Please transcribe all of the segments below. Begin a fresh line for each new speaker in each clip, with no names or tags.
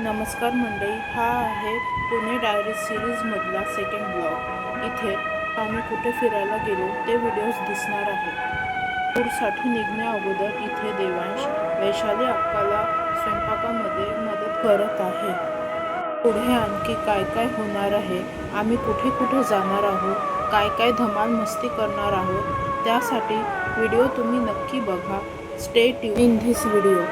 नमस्कार मंडळी हा आहे पुणे डायरी सिरीजमधला सेकंड ब्लॉग इथे आम्ही कुठे फिरायला गेलो ते व्हिडिओज दिसणार आहे टूरसाठी निघण्या अगोदर इथे देवांश वैशाली अक्काला स्वयंपाकामध्ये मदत करत आहे. पुढे आणखी काय काय होणार आहे आम्ही कुठे कुठे जाणार आहोत काय काय धमाल मस्ती करणार आहोत त्यासाठी व्हिडिओ तुम्ही नक्की बघा. Stay tune in this video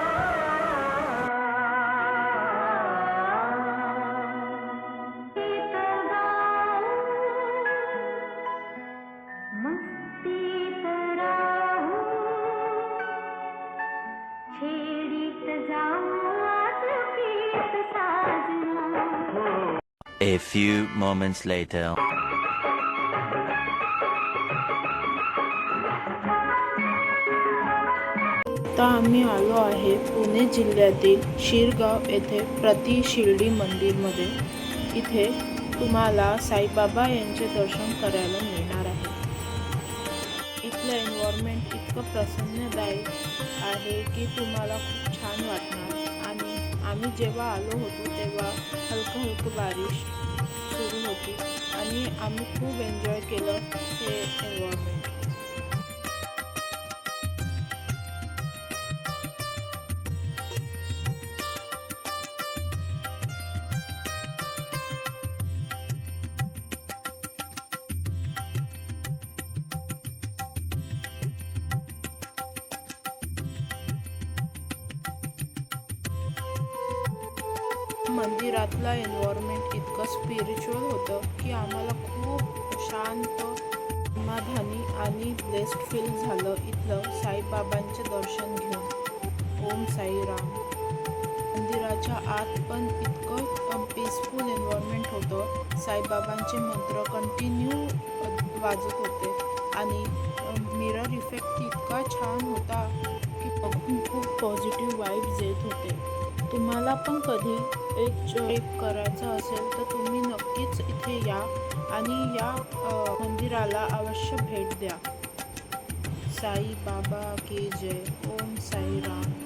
A few moments later.
आता आम्ही आलो आहे पुणे जिल्ह्यातील शिरगाव येथे प्रति शिर्डी मंदिरमध्ये. इथे तुम्हाला साईबाबा यांचे दर्शन करायला मिळणार आहे. इथलं एन्व्हायरमेंट इतकं प्रसन्नदायक आहे की तुम्हाला खूप छान वाटणार. आणि आम्ही जेव्हा आलो होतो तेव्हा हलकं हलकं बारिश सुरू होती. आणि आम्ही खूप एन्जॉय केलं हे मंदिरातला एन्व्हायरमेंट इतकं स्पिरिच्युअल होतं की आम्हाला खूप शांत समाधानी आणि ब्लेस्ड फील झालं इथलं साईबाबांचे दर्शन घेऊन. ओम साईराम. मंदिराच्या आत पण इतकं पीसफुल एन्व्हायरमेंट होतं. साईबाबांचे मंत्र कंटिन्यू वाजत होते. आणि मिरर इफेक्ट इतका छान होता की बघून खूप पॉझिटिव्ह वाईब्स येत होते. तुम्हाला पण कधी एक ट्रेक करायचा असेल तर तुम्ही नक्कीच इथे या आणि या मंदिराला अवश्य भेट द्या. साई बाबा की जय. ओम साईराम.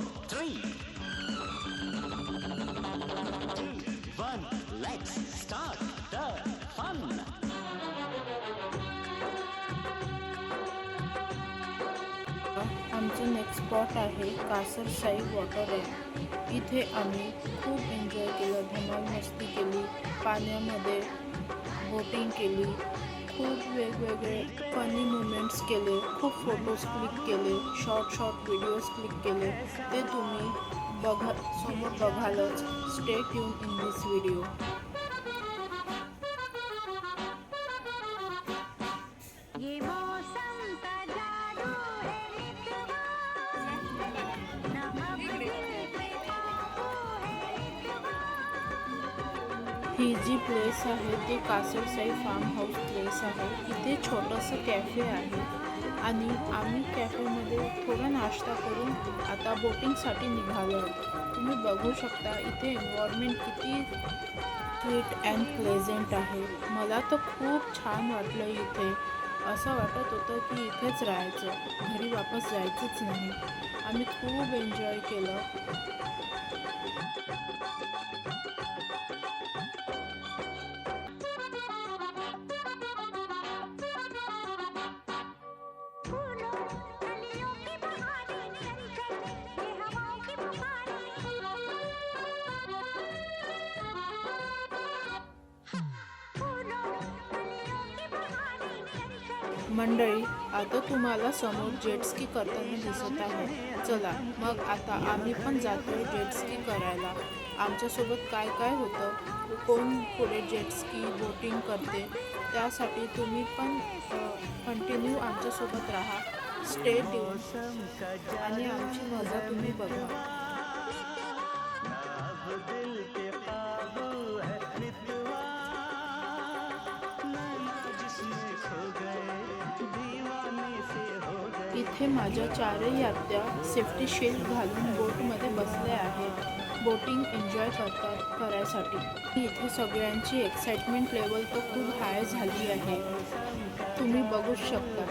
स्पॉट आहे कासर साई वॉटर आहे इथे आम्ही खूप एन्जॉय केलं धमाल मस्ती केली पाण्यामध्ये बोटिंग केली खूप वेगवेगळे फनी मुमेंट्स केले खूप फोटोज क्लिक केले शॉर्ट शॉर्ट व्हिडिओज क्लिक केले. ते तुम्ही बघा समोर बघालच. Stay tune in this video
ही
जी प्लेस आहे ती कासरसाई फार्म हाऊस प्लेस आहे. इथे छोटंसं कॅफे आहे. आणि आम्ही कॅफेमध्ये थोडा नाश्ता करून आता बोटिंगसाठी निघालो आहोत तुम्ही बघू शकता इथे एन्व्हायरमेंट किती स्वीट अँड प्लेझेंट आहे. मला तर खूप छान वाटलं इथे. असं वाटत होतं की इथेच राहायचं. घरी वापस जायचंच नाही. आम्ही खूप एन्जॉय केलं. मंडळी आता तुम्हाला समोर जेटस्की करताना दिसत आहे. चला मग आता आम्ही पण जातो जेटस्की करायला. आमच्यासोबत काय काय होतं? कोण पुढे जेटस्की बोटिंग करते? त्यासाठी तुम्ही पण कंटिन्यू आमच्यासोबत राहा. स्टे ट्यून आणि आमची मजा तुम्ही बघा. इथे माझ्या चारही आत्या सेफ्टी शिल्ड घालून बोटमध्ये बसल्या आहेत. बोटिंग एन्जॉय करतात करायसाठी. इथे सगळ्यांची एक्साइटमेंट लेवल तर खूप हाय झाली आहे. तुम्ही बघू शकता.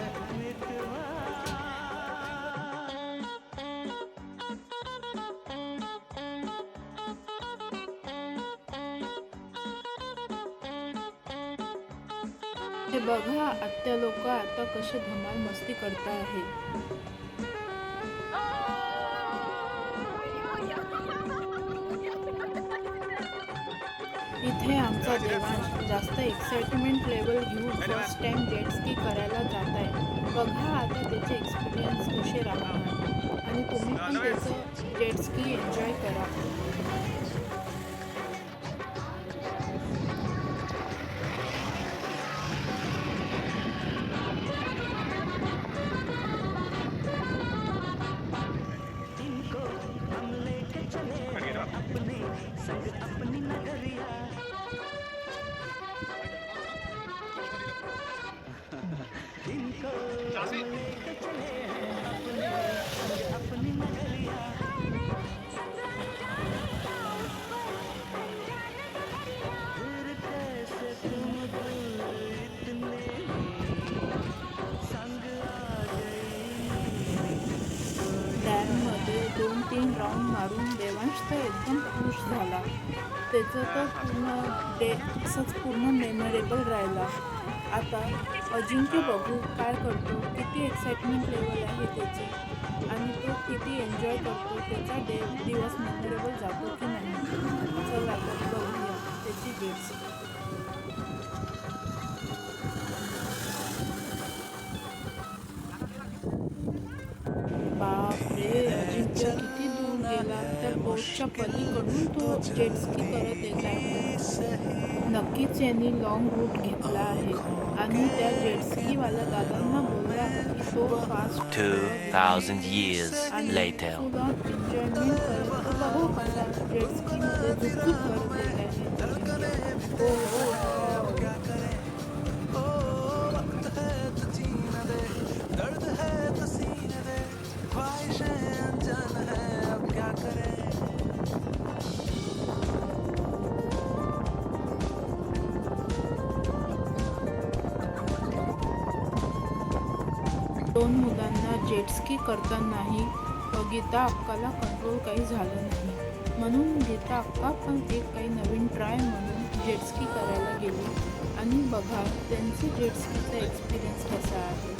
हे बघा आत्या लोक आता कसे धमाल मस्ती करता आहेत इथे आमचा देवांश जास्त एक्साइटमेंट लेवल घेऊन फर्स्ट टाइम जेटस्की करायला जात आहे बघा आता त्याचे एक्सपिरियन्स कसे राहणार आणि तुम्ही पण त्याचं जेटस्की एन्जॉय करा. दोन तीन राऊंड मारून देवांश तर एकदम खुश झाला त्याचं तर पूर्ण डे असंच पूर्ण मेमोरेबल राहिला आता अजिंक्य बघू काय करतो किती एक्साइटमेंट लेवल आहे त्याची आणि तो किती एन्जॉय करतो त्याचा डे दिवस मेमोरेबल जातो की नाही? चला तर बघूया त्याची डेट्स बापरे अजिंक्य. गेला त्या बोटच्या पलीकडून तो जेटस्की करत येत आहे नक्कीच यांनी लॉंग रूट घेतला आहे आणि त्या जेटस्कीवाल्या दादांना बोलला की तो फास्ट
2,000 years later.
एन्जॉयमेंट करत तो बघू कसा जेटस्कीमध्ये झुकझुक करत येत आहे हो हो हो. दोन मुलांना जेटस्की करतानाही गीता अक्काला कंट्रोल काही झालं नाही. म्हणून गीता अक्का पण एक काही नवीन ट्राय म्हणून जेटस्की करायला गेली. आणि बघा त्यांचे जेटस्कीचा एक्सपिरियन्स कसा आहे?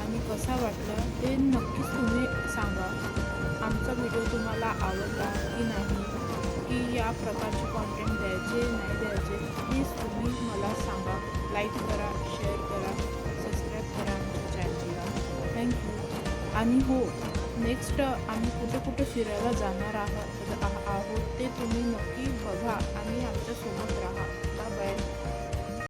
आणि कसा वाटला? ते नक्कीच तुम्ही सांगा. आमचा व्हिडिओ तुम्हाला आवडला की नाही की या प्रकारचे कॉन्टेंट द्यायचे नाही द्यायचे प्लीज तुम्ही मला सांगा. लाईक करा शेअर करा सबस्क्राईब करा आमच्या चॅनलला थँक्यू आणि हो नेक्स्ट आम्ही कुठे कुठे फिरायला जाणार आहोत आहोत ते तुम्ही नक्की बघा आणि आमच्यासोबत राहा.